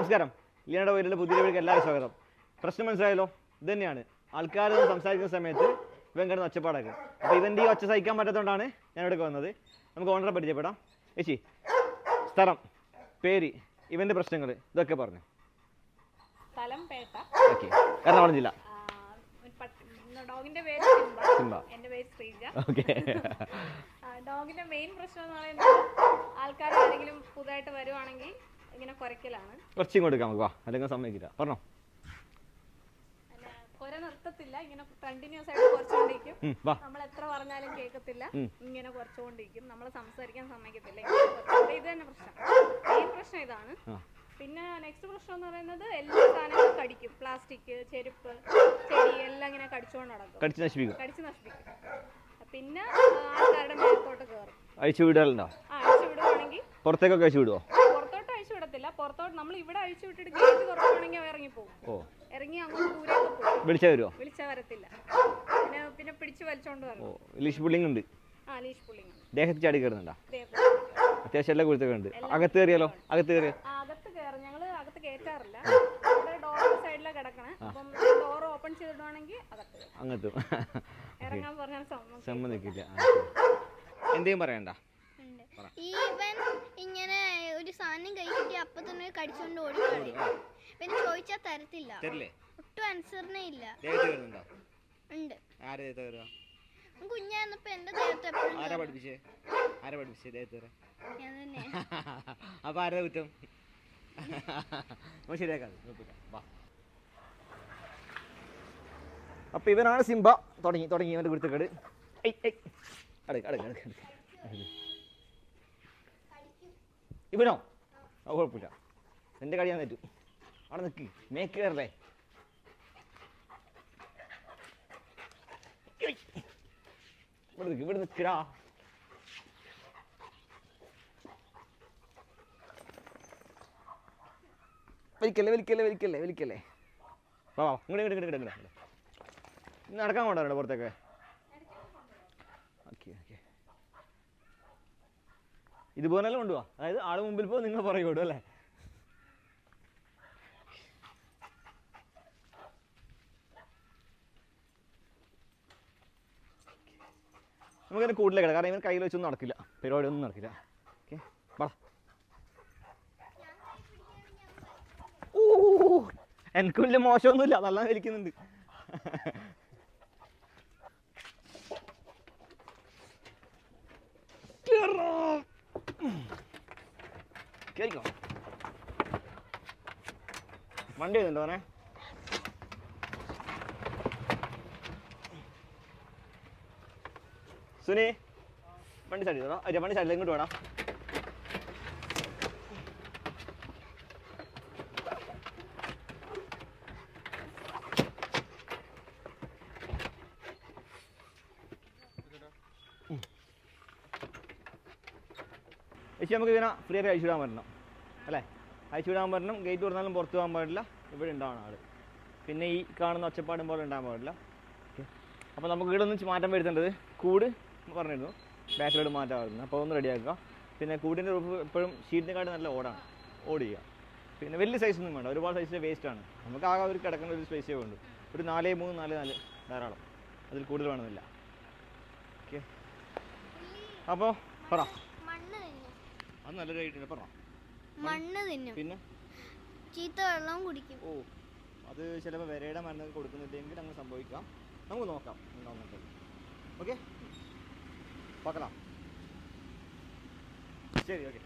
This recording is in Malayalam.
നമസ്കാരം. ലീനയുടെ വീട്ടിലെ പുതിയ വീട്ടിലേക്ക് എല്ലാവരും സ്വാഗതം. പ്രശ്നം മനസ്സിലായല്ലോ? ഇത് തന്നെയാണ് ആൾക്കാർ സംസാരിക്കുന്ന സമയത്ത് ഇവൻ കിടന്ന് ഒച്ചപ്പാടാക്കും. അപ്പോൾ ഇവന്റെ ഈ ഒച്ച സഹിക്കാൻ പറ്റാത്തതുകൊണ്ടാണ് ഞാൻ ഇവിടെ വന്നത്. നമുക്ക് ഓണറെ പരിചയപ്പെടാം. ചേച്ചി സ്ഥലം പേര് ഇവന്റെ പ്രശ്നങ്ങൾ ഇതൊക്കെ പറഞ്ഞു. സ്ഥലം പേട്ട. ഓക്കെ. എറണാകുളം ജില്ല. ഡോഗിന്റെ പേര് സിംബ. സിംബ. എന്റെ പേര് ശ്രീജ. ഓക്കെ. ഡോഗിന്റെ മെയിൻ പ്രശ്നം എന്ന് പറയുന്നത് ആൾക്കാർ ആരെങ്കിലും പുതുതായിട്ട് വരുവാണെങ്കിൽ ഇങ്ങനെ കുറയ്ക്കലാണ് കുറച്ച് കൊടുക്കാം നമുക്ക് വാ. അല്ലെങ്കിൽ സമ്മതിക്കില്ല. പറഞ്ഞോ. കുര നിർത്തത്തില്ല. ഇങ്ങനെ കണ്ടിന്യൂസ് ആയിട്ട് കുറച്ചുകൊണ്ടിരിക്കും വാ. നമ്മൾ എത്ര പറഞ്ഞാലും കേൾക്കത്തില്ല ഇങ്ങനെ കുറച്ചുകൊണ്ടിരിക്കും നമ്മൾ സംസാരിക്കാൻ സമ്മതിക്കത്തില്ല. ഇത് തന്നെ പ്രശ്നം. ഈ പ്രശ്നം ഇതാണ്. പിന്നെ നെക്സ്റ്റ് പ്രശ്നം എന്ന് പറയുന്നത് എല്ലാ സാധനങ്ങളും കടിക്കും. പ്ലാസ്റ്റിക് ചെരുപ്പ് ചെടി എല്ലാം ഇങ്ങനെ കടിച്ചുകൊണ്ട് നടക്കും. കടിച്ചു നശിപ്പിക്കും. കടിച്ച് നശിപ്പിക്കും. പിന്നെ ആൾക്കാരുടെ മേത്തോട്ട് കയറും അഴിച്ചു വിടാറുണ്ടോ? ആ അഴിച്ചു വിടുവാണെങ്കിൽ പുറത്തേക്കൊക്കെ അഴിച്ചു വിടുവോ പുറത്തോട്ട് അഴിച്ചു വിടത്തില്ല പുറത്തോട്ട് നമ്മൾ ഇവിടെ അഴിച്ചു വിട്ടിട്ട് ഗേറ്റ് തുറക്കുവാണെങ്കിൽ അവ ഇറങ്ങി പോകും. ഓ. ഇറങ്ങി അങ്ങോട്ട് ദൂരേക്ക് പോകും. വിളിച്ചാ വരുമോ വിളിച്ചാ വരത്തില്ല. പിന്നെ പിന്നെ പിടിച്ചു വലിച്ചോണ്ട് ഓ വരണം ലീഷ് പുള്ളിങ് ഉണ്ട്. ആ ലീഷ് പുള്ളിങ് ദേഹത്ത് ചാടി കയറുന്നുണ്ടോ? അത്യാവശ്യം എല്ലാം കൊടുത്തൊക്കെ ഉണ്ട്. അകത്ത് കയറിയാലോ? അകത്ത് കയറിയോ? ആ, അകത്ത് കയറും. ഞങ്ങൾ അകത്ത് കയറ്റാറില്ല. ഇവിടെ ഡോറിന്റെ സൈഡിലാണ് കിടക്കണേ. അപ്പം ഡോർ ഓപ്പൺ ചെയ്തിടുവാണെങ്കിൽ അകത്ത് കയറും. അങ്ങത്തും ഇറങ്ങാൻ പറഞ്ഞാൽ സമ്മതിക്കും സമ്മതിക്കില്ല. എന്തെങ്കിലും പറയണ്ട. ഉണ്ട്. ഈ ഇവൻ ഇങ്ങനെ സാധനം കൈ കിട്ടി അപ്പൊ തന്നെ കടിച്ചോണ്ട് ഓടി പിന്നെ ചോദിച്ചാ തരത്തില്ല. തരില്ലേ? ഒട്ടും അനുസരണ ഇല്ല. ഉണ്ട്. ആരെ ദേഹത്ത് കയറുക അവൻ കുഞ്ഞായിരുന്നപ്പോ എന്റെ ദേഹത്ത് എപ്പോഴും ആരാ പഠിപ്പിച്ചേ? ആരാ പഠിപ്പിച്ചേ ദേഹത്ത് കയറാൻ ഞാൻ തന്നെ. അപ്പൊ ആരാ കുറ്റം? നമുക്ക് ശരിയാക്കാം. വാ. അപ്പൊ ഇവനാണ് സിംബ. തുടങ്ങി തുടങ്ങി ഇവന്റെ കുരുത്തക്കേട്. അടുക്ക് അടുക്ക്. അടുക്ക്. ഇവനോ? അത് കുഴപ്പമില്ല. എന്റെ കളി ഞാൻ തെറ്റു. അവിടെ നിൽക്ക് മേക്ക് കയറല്ലേ. ഇവിടെ നിൽക്ക് ഇവിടെ നിൽക്കടാ വലിക്കല്ലേ വലിക്കല്ലേ വലിക്കല്ലേ വലിക്കല്ലേ. വാ വാ ഇങ്ങോട്ട് ഇങ്ങോട്ട് ഇങ്ങോട്ട് ഇങ്ങോട്ട് നടക്കാൻ കൊണ്ടുവരണ്ടോ പുറത്തേക്ക്? ഓക്കെ. ഇതുപോലെ കൊണ്ടുപോവാ അതായത് ആൾ മുമ്പിൽ പോകും നിങ്ങൾ പുറകെ വിടും അല്ലേ? നമുക്കിങ്ങനെ കൂടുതലേ കിടക്കാം. കാരണം ഇവൻ കയ്യിൽ വെച്ചൊന്നും നടക്കില്ല. പരിപാടി ഒന്നും നടക്കില്ല. ഓക്കെ വാ. ഓ എനിക്ക് വലിയ മോശമൊന്നുമില്ല. നല്ല വലിക്കുന്നുണ്ട്. കേറിക്കോ. വണ്ടി ഒന്നുണ്ടോ അവനെ സുനി വണ്ടി സൈഡ് ചെയ്തോ അല്ല വണ്ടി സൈഡിൽ ഇങ്ങോട്ട് വേണം ചേച്ചി നമുക്ക് ഇതിനെ ഫ്രീ ആയിട്ട് അയച്ചു വിടാൻ പറ്റണം അല്ലേ? അയച്ചു വിടാൻ പറ്റണം ഗേറ്റ് തുറന്നാലും പുറത്ത് പോകാൻ പാടില്ല ഇവിടെ ഉണ്ടാവണം ആൾ. പിന്നെ ഈ കാണുന്ന ഒച്ചപ്പാടും പോലെ ഉണ്ടാകാൻ പാടില്ല. ഓക്കെ അപ്പോൾ നമുക്ക് ഇവിടെ നിന്ന് മാറ്റം വരുത്തേണ്ടത് കൂട് പറഞ്ഞിരുന്നു. ബാക്കിലോട്ട് മാറ്റാമായിരുന്നു. അപ്പോൾ ഒന്ന് റെഡിയാക്കുക പിന്നെ കൂടിന്റെ റൂഫ് എപ്പോഴും ഷീറ്റിനെക്കാട്ടും നല്ല ഓടാണ്. ഓട് ചെയ്യുക. പിന്നെ വലിയ സൈസ് ഒന്നും വേണ്ട. ഒരുപാട് വേസ്റ്റ് ആണ്. നമുക്ക് ആകെ ഒരു കിടക്കുന്ന ഒരു സ്പേസേ വേണ്ടു ഒരു നാല് മൂന്ന് നാല് നാല് ധാരാളം. അതിൽ കൂടുതൽ വേണമെന്നില്ല. ഓക്കെ അപ്പോൾ പറ. അത് നല്ലൊരു ഐഡിയ പറ മണ്ണ് തിന്നും പിന്നെ ചീത്ത വെള്ളം കുടിക്കും ഓ അത് ചിലപ്പോൾ വിരയുടെ മരുന്ന് കൊടുക്കുന്നില്ലെങ്കിൽ അങ്ങനെ സംഭവിക്കാം നമുക്ക് നോക്കാം ഉണ്ടാവുന്നുണ്ട് ഓക്കെ பார்க்கலாம் ശരി ഓക്കെ